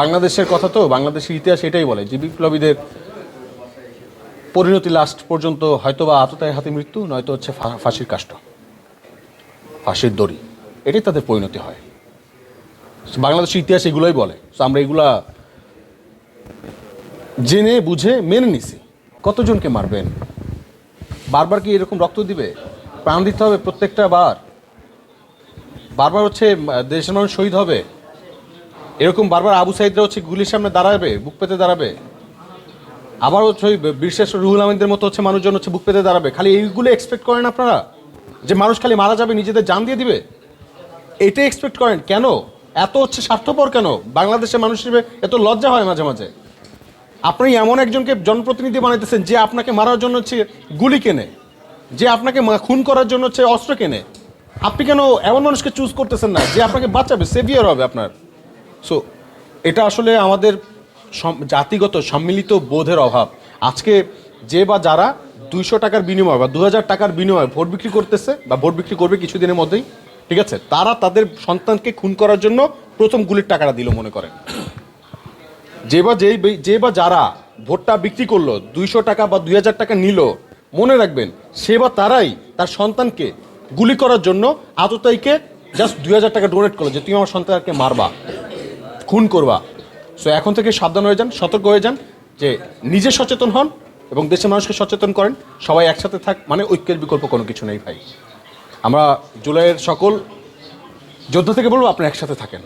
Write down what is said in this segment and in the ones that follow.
বাংলাদেশের কথা তো, বাংলাদেশের ইতিহাস এটাই বলে। যে বিপ্লবীদের পরিণতি লাস্ট পর্যন্ত হয়তো বা আততায় হাতে মৃত্যু, নয়তো হচ্ছে ফাঁসির কাষ্ট ফাঁসির দড়ি। এটাই তাদের পরিণতি হয়। বাংলাদেশের ইতিহাস এগুলোই বলে। তো আমরা এগুলা জেনে, বুঝে, মেনে নিছি। কতজনকে মারবেন? বারবার কি এরকম রক্ত দিবে? প্রাণ দিতে হবে প্রত্যেকটা বার? বারবার হচ্ছে দেশের মানুষ শহীদ হবে? এরকম বারবার আবু সাইদরা হচ্ছে গুলির সামনে দাঁড়াবে, বুক পেতে দাঁড়াবে। আবার হচ্ছে ওই বিশেষ রুহুল আহমেদের মতো হচ্ছে মানুষজন হচ্ছে বুক পেতে দাঁড়াবে। খালি এইগুলো এক্সপেক্ট করেন আপনারা? যে মানুষ খালি মারা যাবে, নিজেদের জান দিয়ে দিবে? এটাই এক্সপেক্ট করেন। কেন? এত হচ্ছে স্বার্থপর কেন? বাংলাদেশের মানুষ হিসেবে এত লজ্জা হয় মাঝে মাঝে। আপনি এমন একজনকে জনপ্রতিনিধি বানাইতেছেন যে আপনাকে মারার জন্য হচ্ছে গুলি কেনে, যে আপনাকে খুন করার জন্য হচ্ছে অস্ত্র কেনে। আপনি কেন এমন মানুষকে চুজ করতেছেন না যে আপনাকে বাঁচাবে সেভিয়ার হবে আপনার? সো এটা আসলে আমাদের জাতিগত সম্মিলিত বোধের অভাব। আজকে যে বা যারা দুইশো টাকার বিনিময় বা দু হাজার টাকার বিনিময়ে ভোট বিক্রি করতেছে বা ভোট বিক্রি করবে কিছুদিনের মধ্যেই, ঠিক আছে? তারা তাদের সন্তানকে খুন করার জন্য প্রথম গুলির টাকাটা দিল মনে করেন। যে বা যেই যে বা যারা ভোটটা বিক্রি করল, দুইশো টাকা বা দুই হাজার টাকা নিল, মনে রাখবেন, সে বা তারাই তার সন্তানকে গুলি করার জন্য আততাইকে জাস্ট দুই হাজার টাকা ডোনেট করল যে, তুমি আমার সন্তানকে মারবা। খুন করবা। সো এখন থেকে সাবধান হয়ে যান, সতর্ক হয়ে যান যে নিজে সচেতন হন এবং দেশের মানুষকে সচেতন করেন। সবাই একসাথে থাক মানে ঐক্যের বিকল্প কোনো কিছু নেই ভাই। আমরা জুলাইয়ের সকল যোদ্ধা থেকে বলব আপনি একসাথে থাকেন।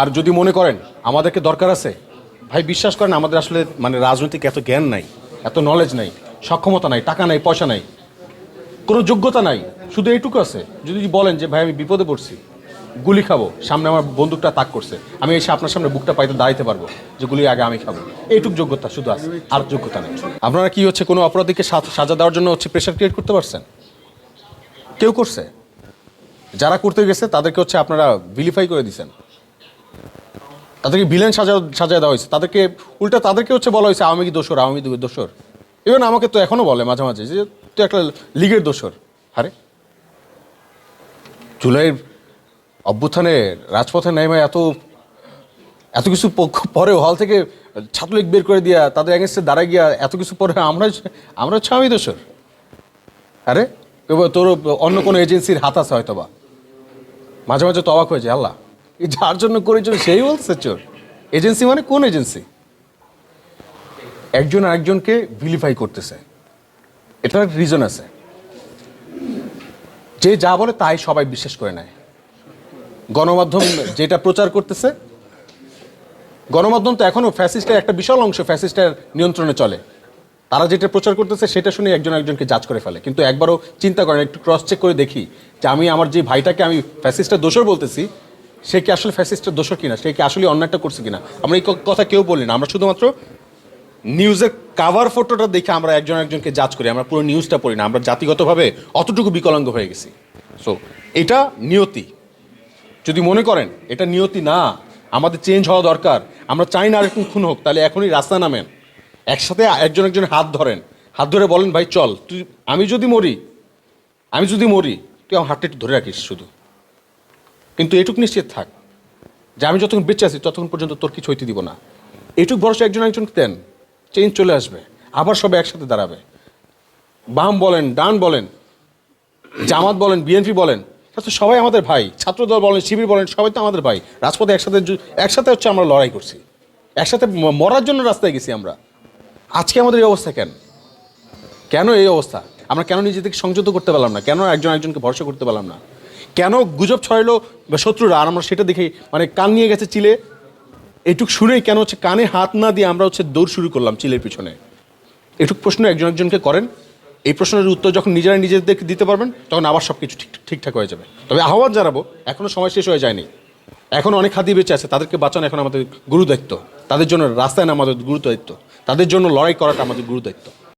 আর যদি মনে করেন আমাদেরকে দরকার আছে, ভাই বিশ্বাস করেন আমাদের আসলে মানে রাজনৈতিক এত জ্ঞান নাই, এত নলেজ নাই, সক্ষমতা নাই, টাকা নাই, পয়সা নাই, কোনো যোগ্যতা নাই, শুধু এইটুকু আছে। যদি বলেন যে, ভাই, আমি বিপদে পড়ছি। গুলি খাব। সামনে আমার বন্দুকটা তাক করছে। আমি এসে আপনার সামনে বুকটা পাইতে দাঁড়াইতে পারব যে গুলি আগে আমি খাব। এইটুক যোগ্যতা, শুধু আছে। আর যোগ্যতা নেই। আপনারা কি হচ্ছে কোনো অপরাধীকে সাজা দেওয়ার জন্য হচ্ছে প্রেশার ক্রিয়েট করতে পারছেন? কেউ করছে? যারা করতে গেছে, তাদেরকে হচ্ছে আপনারা ভিলিফাই করে দিছেন। তাদেরকে ভিলেন সাজা সাজায় দেওয়া হয়েছে। তাদেরকে উল্টা তাদেরকে হচ্ছে বলা হয়েছে, আওয়ামী দোষর আওয়ামী দোষর? ইভেন আমাকে তো এখনও বলে মাঝে মাঝে যে, তুই একটা লীগের দোষর। আরে? জুলাইয়ের অভ্যুত্থানে, রাজপথে নেমে এত এত কিছু পরে হল থেকে ছাত্রলীগ বের করে দিয়া, তাদের এগেনস্টে দাঁড়ায় গিয়া, এত কিছু পরে আমরা আমরা হচ্ছে আমি দোষর আরে তোর অন্য কোনো এজেন্সির হাত আছে হয়তো বা মাঝে মাঝে তো অবাক হয়ে যায়, আল্লাহ। এই যার জন্য করেছিল সেই বলছে চোর এজেন্সি মানে কোন এজেন্সি একজন আরেকজনকে ভিলিফাই করতেছে। এটার রিজন আছে। যে যা বলে তাই সবাই বিশ্বাস করে নেয়। গণমাধ্যম যেটা প্রচার করতেছে, গণমাধ্যম তো এখনও ফ্যাসিস্টের একটা বিশাল অংশ ফ্যাসিস্টের নিয়ন্ত্রণে চলে। তারা যেটা প্রচার করতেছে, সেটা শুনে একজন একজনকে জাজ করে ফেলে। কিন্তু একবারও চিন্তা করেন, একটু ক্রস চেক করে দেখি যে আমি, আমার যে ভাইটাকে আমি ফ্যাসিস্টের দোষর বলতেছি, সে কি আসলে ফ্যাসিস্টের দোষর কিনা? সে কি আসলে অন্যায়টা করছে কিনা? আমরা এই কথা কেউ বলি না। আমরা শুধুমাত্র নিউজের কাভার ফটোটা দেখে আমরা একজন একজনকে জাজ করি। আমরা পুরো নিউজটা পড়ি না। আমরা জাতিগতভাবে অতটুকু বিকলাঙ্গ হয়ে গেছি। সো এটা নিয়তি। যদি মনে করেন, এটা নিয়তি না, আমাদের চেঞ্জ হওয়া দরকার, আমরা চাই না এরকম খুন হোক, তাহলে এখনই রাস্তা নামেন। একসাথে একজন একজন হাত ধরেন, হাত ধরে বলেন, ভাই, চল, তুই, আমি যদি মরি, আমি যদি মরি, তুই আমার হাতটা একটু ধরে রাখিস শুধু। কিন্তু এটুক নিশ্চিত থাক, যে আমি যতক্ষণ বেঁচে আছি, ততক্ষণ পর্যন্ত তোর কিছু হইতে দিব না। এটুক ভরসা একজন একজনকে দেন চেঞ্জ চলে আসবে, আবার সবাই একসাথে দাঁড়াবে। বাম বলেন, ডান বলেন, জামাত বলেন, বিএনপি বলেন তো সবাই আমাদের ভাই। ছাত্রদল বলেন, শিবির বলেন, সবাই তো আমাদের ভাই। রাজপথে একসাথে একসাথে হচ্ছে আমরা লড়াই করছি। একসাথে মরার জন্য রাস্তায় গেছি আমরা। আজকে আমাদের এই অবস্থা কেন? কেন এই অবস্থা? আমরা কেন নিজেদেরকে সংযত করতে পারলাম না? কেন একজন একজনকে ভরসা করতে পারলাম না? কেন গুজব ছড়াইলো শত্রুরা? আর আমরা সেটা দেখে মানে কান নিয়ে গেছে চিলে। এটুক শুনেই কেন হচ্ছে কানে হাত না দিয়ে আমরা হচ্ছে দৌড় শুরু করলাম চিলের পিছনে? এটুক প্রশ্ন একজন একজনকে করেন। এই প্রশ্নের উত্তর যখন নিজেরা নিজেদেরকে দিতে পারবেন, তখন আবার সব কিছু ঠিক, ঠিকঠাক হয়ে যাবে। তবে আহ্বান জানাব এখনও সময় শেষ হয়ে যায়নি। এখন অনেক হাতি বেঁচে আছে, তাদেরকে বাঁচানো এখন আমাদের গুরুদায়িত্ব। তাদের জন্য রাস্তায় নামা আমাদের গুরুদায়িত্ব তাদের জন্য লড়াই করাটা আমাদের গুরু দায়িত্ব